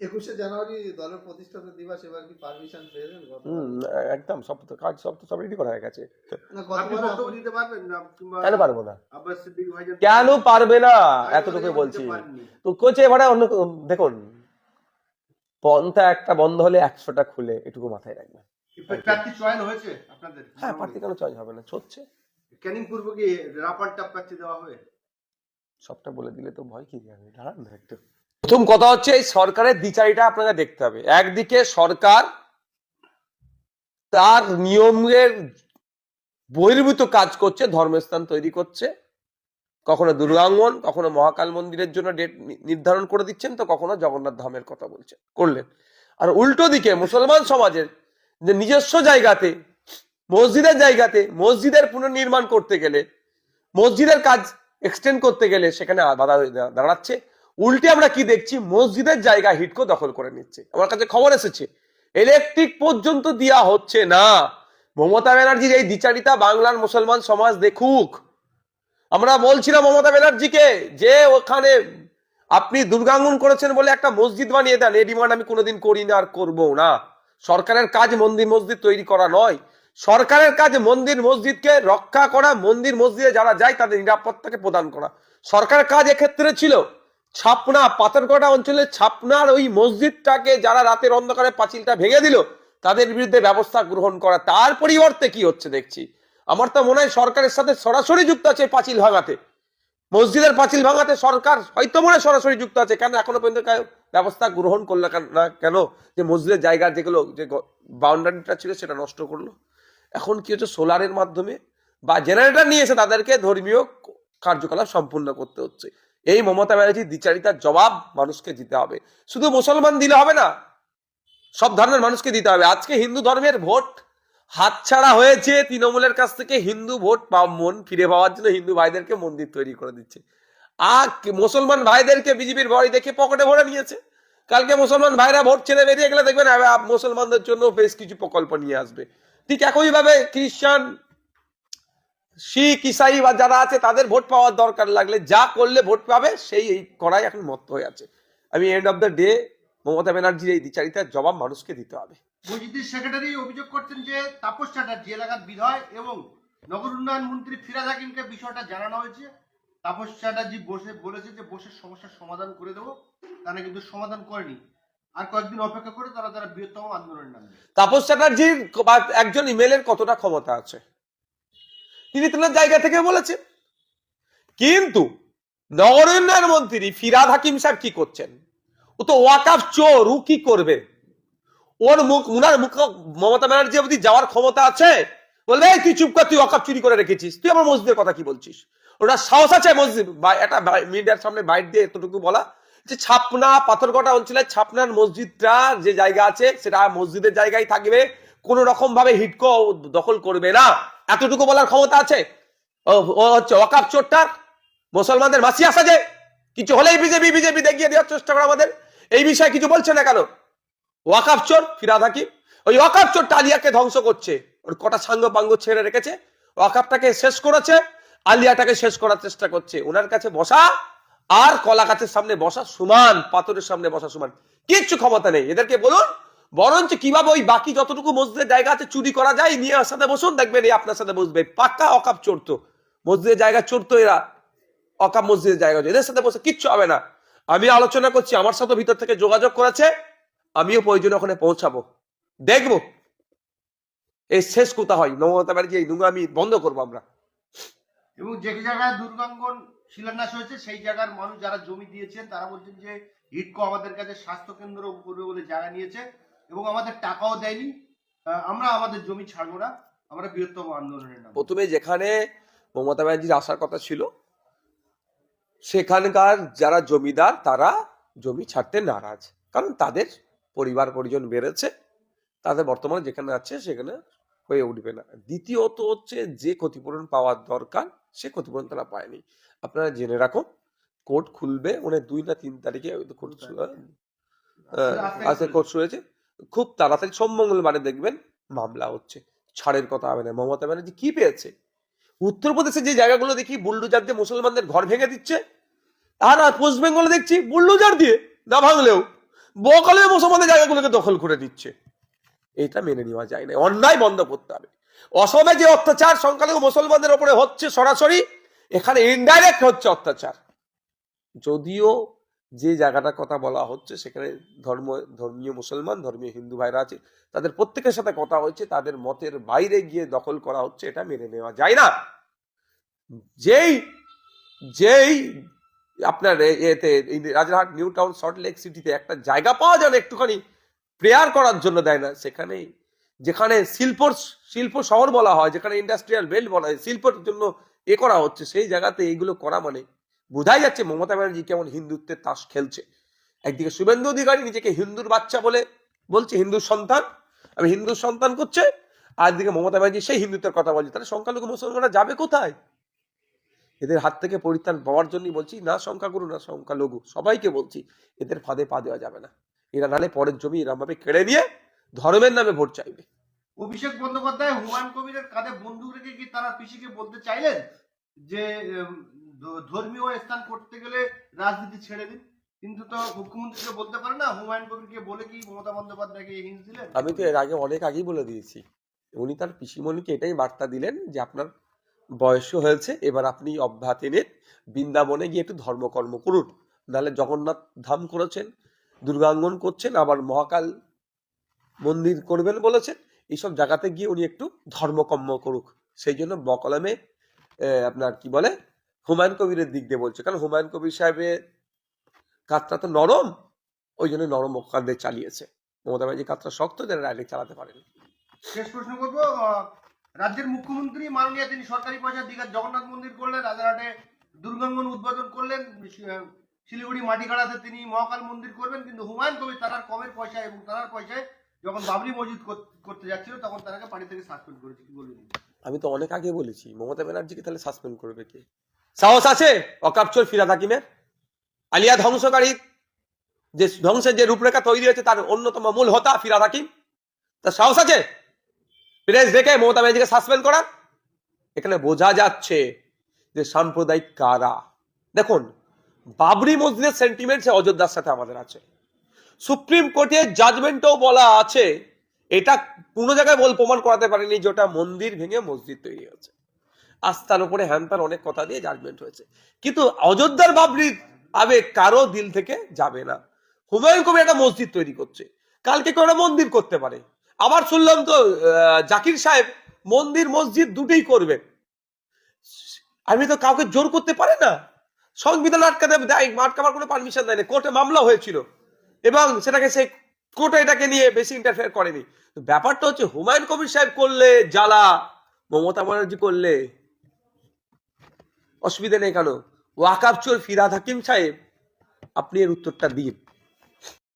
একুশে জানুয়ারি দলের প্রতিষ্ঠাতা দিবস এবার কি পারমিশন পেয়েছেন একদম সব তো কাজ সব তো সব রেডি করা হয়ে গেছে। কেন পারব না? আব্বাস সিদ্দিকী ভাইজান কেন পারবে না? এতটুকু বলছি। তো কোচে এবারে অন্য দেখুন পন্থা একটা বন্ধ হলে একশোটা খুলে এটুকু মাথায় রাখবেন। প্রার্থী চয়ন হয়েছে আপনাদের? হ্যাঁ প্রার্থী কেন চয়েস হবে না হচ্ছে ক্যানিং পূর্ব কি রাপার টাপ প্রার্থী দেওয়া হবে? সবটা বলে দিলে তো ভয় কি দাঁড়ান না একটু। প্রথম কথা হচ্ছে এই সরকারের দ্বিচারিটা আপনাকে দেখতে হবে। একদিকে সরকার তার নিয়মের বহির্ভূত কাজ করছে, ধর্মস্থান তৈরি করছে। কখনো দুর্গাঙ্গন, কখনো মহাকাল মন্দিরের জন্য ডেট নির্ধারণ করে দিচ্ছেন, তো কখনো জগন্নাথ ধামের কথা বলছেন, করলেন। আর উল্টো দিকে মুসলমান সমাজের যে নিজস্ব জায়গাতে, মসজিদের জায়গাতে, মসজিদের পুনর্নির্মাণ করতে গেলে, মসজিদের কাজ এক্সটেন্ড করতে গেলে সেখানে বাধা দাঁড়াচ্ছে। উল্টে আমরা কি দেখছি? মসজিদের জায়গা হিটকো দখল করে নিচ্ছে। আমার কাছে খবর এসেছে। ইলেকট্রিক পর্যন্ত দেওয়া হচ্ছে না। মমতা ব্যানার্জির এই দ্বিচারিতা বাংলার মুসলমান সমাজ দেখুক। আমরা বলছিলাম মমতা ব্যানার্জিকে যে ওখানে আপনি দুর্গাঙ্গন করেছেন বলে একটা মসজিদ বানিয়ে দেন। এই ডিমান্ড আমি কোনোদিন করি না আর করব না। সরকারের কাজ মন্দির মসজিদ তৈরি করা নয়। সরকারের কাজ মন্দির মসজিদকে রক্ষা করা, মন্দির মসজিদে যারা যায় তাদের নিরাপত্তাকে প্রদান করা। সরকারের কাজ এক্ষেত্রে ছিল। ছাপনা পাথরকটা অঞ্চলের ছাপনার ওই মসজিদটাকে যারা রাতের অন্ধকারে পাঁচিলটা ভেঙে দিল, তাদের বিরুদ্ধে ব্যবস্থা গ্রহণ করা। তার পরিবর্তে কি হচ্ছে দেখছি? আমার তো মনে হয় সরকারের সাথে সরাসরি যুক্ত আছে পাঁচিল ভাঙাতে। মসজিদের পাঁচিল ভাঙাতে সরকার হয়তো মনে সরাসরি যুক্ত আছে, কেন এখনও পর্যন্ত ব্যবস্থা গ্রহণ করল না কেন? যে মসজিদের জায়গার যেগুলো, যে বাউন্ডারিটা ছিল সেটা নষ্ট করল। এখন কি হচ্ছে? সোলারের মাধ্যমে বা জেনারেটর নিয়ে এসে তাদেরকে ধর্মীয় কার্যকলাপ সম্পূর্ণ করতে হচ্ছে। এই মমতা ব্যানার্জির দ্বিচারিতার জবাব মানুষকে দিতে হবে। শুধু মুসলমান দিলে হবে না, সব ধর্মের মানুষকে দিতে হবে। আজকে হিন্দু ধর্মের ভোট হাতছাড়া হয়েছে তৃণমূলের কাছ থেকে। হিন্দু ভোট মন ফিরে পাওয়ার জন্য হিন্দু ভাইদেরকে মন্দির তৈরি করে দিচ্ছে। আর মুসলমান ভাইদেরকে বিজেপির ভয় দেখে পকেটে ভরে নিয়েছে। কালকে মুসলমান ভাইরা ভোট ছেড়ে বেরিয়ে গেলে দেখবেন মুসলমানদের জন্য বেশ কিছু প্রকল্প নিয়ে আসবে। ঠিক একইভাবে খ্রিস্টান শিখ ইসাই বা যারা আছে তাদের ভোট পাওয়ার দরকার লাগলে যা করলে ভোট পাবে সেই এই করাই এখন মত হয়ে আছে। আমি end of the day Mamata ব্যানার্জির এই দ্বিচারিতার জবাব মানুষকে দিতে হবে। মসজিদের সেক্রেটারি অভিযোগ করছেন যে তাপস চ্যাটার্জি এলাকার বিধায়ক এবং নগর উন্নয়ন মন্ত্রী ফিরাজ হাকিমকে বিষয়টা জানানো হয়েছে। তাপস চ্যাটার্জি বসে বলেছে যে বসে সমস্যার সমাধান করে দেবো। তারা কিন্তু সমাধান করেনি। আর কয়েকদিন অপেক্ষা করে তারা তারা বৃহত্তম আন্দোলনের নামবে তাপস চ্যাটার্জির একজন ইমেলের কতটা ক্ষমতা আছে? তিনি তার জায়গা থেকে বলেছেন। কিন্তু নগর মন্ত্রী ফিরাদ হাকিম সাহেব কি করছেন? ও তো ওয়াকাফ চোর, ও কি করবে? ওর মুখ, উনার মুখ, মমতা ব্যানার্জি অবধি যাওয়ার ক্ষমতা আছে? বলবে তুই চুপ কর, তুই ওয়াকাফ চুরি করে রেখেছিস। তুই আমার মসজিদের কথা কি বলছিস? ওটা সাহস আছে মসজিদ একটা মিডিয়ার সামনে বাইট দিয়ে এতটুকু বলা, যে ছাপনা পাথরকটা অঞ্চলে ছাপনার মসজিদটা যে জায়গা আছে, সেটা মসজিদের জায়গায় থাকবে। কোন রকম ভাবে হিটকো দখল করবে না। এতটুকু বলার ক্ষমতা আছে? ও হচ্ছে ওয়াকাফ চোরটার? মুসলমানদের মাসি আসা যে? কিছু হলেই বিজেপি বিজেপি দেখিয়ে দেওয়ার চেষ্টা করে আমাদের। এই বিষয়ে কিছু বলছে না কেন? ওয়াকাফ চোর, ফিরাদ হাকিম। ওই ওয়াকাফ চোর আলিয়াকে ধ্বংস করছে। ওর কটা সাঙ্গ পাঙ্গ ছেড়ে রেখেছে। ওয়াকাফটাকে শেষ করেছে। আলিয়াটাকে শেষ করার চেষ্টা করছে। ওনার কাছে বসা আর কলা গাছের সামনে বসা সমান, পাথরের সামনে বসা সমান। কিচ্ছু ক্ষমতা নেই। এদেরকে বলুন বরঞ্চ কীভাবে ওই বাকি যতটুকু মসজিদের জায়গা আছে চুরি করা যায়, নিয়ে সাথে বসুন, দেখবেন এই আপনার সাথে বসবে। পাক্কা অকাপ চড়তো মসজিদের জায়গা চড়তো এরা। অকাপ মসজিদের জায়গা এদের সাথে বসে কিচ্ছু হবে না। আমি আলোচনা করছি, আমার সাথে ভিতর থেকে যোগাযোগ করেছে। আমিও প্রয়োজনে ওখানে পৌঁছাবো। দেখব। এই শেষ কোথা হয়। মমতা ব্যানার্জি, এই নোংরামি বন্ধ করব আমরা। এবং যে জায়গায় দুর্গাঙ্গন শিলান্যাস হয়েছে, সেই জায়গার মানুষ যারা জমি দিয়েছেন, তারা বলছেন যে হিটকো আমাদের কাছে স্বাস্থ্য কেন্দ্র করবে বলে জায়গা নিয়েছে। এবং আমাদের টাকাও দেয়নি। আমরা আমাদের জমি ছাড়বো না। আমরা বৃহত্তম আন্দোলনের নাম। প্রথমে যেখানে মমতা ব্যানার্জির আসার কথা ছিল সেখানকার যারা জমিদার তারা জমি ছাড়তে নারাজ। কারণ তাদের পরিবার পরিজন বেড়েছে। তাদের বর্তমানে যেখানে আছে সেখানে হয়ে উঠবে না। দ্বিতীয়ত হচ্ছে যে ক্ষতিপূরণ পাওয়ার দরকার সে ক্ষতিপূরণ তারা পায়নি। আপনারা জেনে রাখুন কোর্ট খুলবে মানে দুই না তিন তারিখে কোর্ট আজকে কোর্ট শুয়েছে খুব তাড়াতাড়ি সোম মঙ্গলবারে দেখবেন মামলা হচ্ছে। ছাড়ের কথা হবে না। মমতা ব্যানার্জি কি পেয়েছে? উত্তরপ্রদেশে যে জায়গাগুলো দেখি, বুল্ডুজার দিয়ে মুসলমানদের ঘর ভেঙে দিচ্ছে, আর পশ্চিম বেঙ্গলে দেখছি বুল্ডুজার দিয়ে না ভাঙলেও বকলে মুসলমানদের জায়গাগুলোকে দখল করে দিচ্ছে এটা মেনে নেওয়া যায় না। অন্যায় বন্ধ করতে হবে। অসমে যে অত্যাচার, সংখ্যালঘু মুসলমানদের উপরে হচ্ছে সরাসরি, এখানে ইনডাইরেক্ট হচ্ছে অত্যাচার। যদিও যে জায়গাটার কথা বলা হচ্ছে, সেখানে ধর্ম, ধর্মীয় মুসলমান, ধর্মীয় হিন্দু ভাইরা আছে, তাদের প্রত্যেকের সাথে কথা হচ্ছে তাদের মতের বাইরে গিয়ে দখল করা হচ্ছে, এটা মেনে নেওয়া যায় না। যেই যেই আপনার এতে Rajarhat, new town, salt lake সিটিতে একটা জায়গা পাওয়া যায় না একটুখানি, প্রেয়ার করার জন্য দেয় না সেখানে যেখানে শিল্প শিল্প শহর বলা হয়, যেখানে ইন্ডাস্ট্রিয়াল বেল্ট বলা হয়, শিল্পের জন্য এ করা হচ্ছে, সেই জায়গাতে এইগুলো করা মানে বোঝাই যাচ্ছে মমতা ব্যানার্জি কেমন হিন্দুত্বের তাস খেলছে। একদিকে শুভেন্দু অধিকারী নিজেকে হিন্দুর বাচ্চা বলে বলছে, হিন্দুর সন্তান, আমি হিন্দুর সন্তান করছে, আর দিকে মমতা ব্যানার্জি সেই হিন্দুত্বের কথা বলছে। তাহলে সংখ্যালঘু মুসলমানরা যাবে কোথায়? এদের হাত থেকে পরিত্রাণ পাওয়ার জন্যই বলছি, না সংখ্যাগুরু, না সংখ্যালঘু, সবাইকে বলছি, এদের ফাঁদে পা দেওয়া যাবে না। এরা নালে পরের জমি এরম ভাবে কেড়ে নিয়ে ধর্মের নামে ভোট চাইবে। অভিষেক বন্দ্যোপাধ্যায়, হুমায়ুন কবিরের কাঁধে বন্দুক রেখে কি তারা পিসিকে বলতে চাইলেন? যে ধর্মীয় স্থান করতে গেলে রাজনীতি ছেড়ে দিন। কিন্তু তো মুখ্যমন্ত্রীকে বলতে পারে না, হুমায়ুন কবিরকে বলে কি মমতা বন্দ্যোপাধ্যায়কে হিন্স দিলেন? আমি তো এর আগে অনেক আগেই বলে দিয়েছি। উনি তার পিসিমণিকে এটাই বার্তা দিলেন যে আপনার বয়সও হয়েছে, এবার আপনি অব্যাহতি নিন, বৃন্দাবনে গিয়ে একটু ধর্মকর্ম করুন। নাহলে জগন্নাথ ধাম করেছেন, দুর্গাঙ্গন করছেন, আবার মহাকাল মন্দির করবেন বলেছেন, এইসব জায়গাতে গিয়ে উনি একটু ধর্মকর্ম করুক। সেই জন্য বকলামে আপনার কি বলে হুমায়ুন কবিরের দিক দিয়ে বলছে কারণ হুমায়ুন কবির সাহেবের কাজটা তো নরম ওই জন্য নরম কান্দে চালিয়েছে। মমতা ব্যানার্জি কাজটা শক্ত যেন ডাইরেক্ট চালাতে পারেন। শেষ প্রশ্ন করব রাজ্যের মুখ্যমন্ত্রী মাননীয় তিনি সরকারি পয়সা দীঘার জগন্নাথ মন্দির করলেন রাজারহাটে দুর্গাঙ্গন উদ্বোধন করলেন শিলিগুড়ি মাটিগাড়াতে তিনি মহাকাল মন্দির করবেন কিন্তু হুমায়ুন কবির তারার কমের পয়সা এবং তারার পয়সায় যখন বাবরি মসজিদ করতে যাচ্ছিল তখন তারাকে পার্টি থেকে সাসপেন্ড করেছে কি বলবেন? আমি তো অনেক আগে বলেছি মমতা ব্যানার্জিকে তাহলে সাসপেন্ড করবে কে? সাহস আছে? অকাপচর ফিরাদ হাকিমের আলিয়া ধ্বংসকারী যে ধ্বংসের যে রূপরেখা তৈরি হয়েছে, তার অন্যতম মূল হতা ফিরাদ হাকিম তার সাহস আছে? প্রেস দেখে মমতা ব্যানার্জিকে সাসপেন্ড করার? এখানে বোঝা যাচ্ছে যে সাম্প্রদায়িক কারা। দেখুন, বাবরি মসজিদের সেন্টিমেন্ট সে অযোধ্যার সাথে আমাদের আছে। সুপ্রিম কোর্টের জাজমেন্টও বলা আছে। এটা কোনো জায়গায় বল প্রমাণ করাতে পারেনি যে ওটা মন্দির ভেঙে মসজিদ তৈরি হয়েছে। আস্থার উপরে হ্যান্তার অনেক কথা দিয়ে জাজমেন্ট হয়েছে। কিন্তু অযোধ্যার বাবরির আবেগ কারও দিল থেকে যাবে না। হুমায়ুন কবির একটা মসজিদ তৈরি করছে। কালকে কেউ একটা মন্দির করতে পারে। আবার শুনলাম তো জাকির সাহেব মন্দির, মসজিদ দুটোই করবে। আমি তো কাউকে জোর করতে পারে না। সংবিধান আটকাতে দেয় আটকাবার কোনো পারমিশন দেয়নি কোর্টে মামলা হয়েছিল। এবং সেটাকে সে কোর্টে এটাকে নিয়ে বেশি ইন্টারফেয়ার করেনি। ব্যাপারটা হচ্ছে হুমায়ুন কবির সাহেব করলে জ্বালা, মমতা ব্যানার্জি করলে অসুবিধা নেই কেন? ওয়াকাব চোর ফিরাদ হাকিম সাহেব আপনি এর উত্তরটা দিন।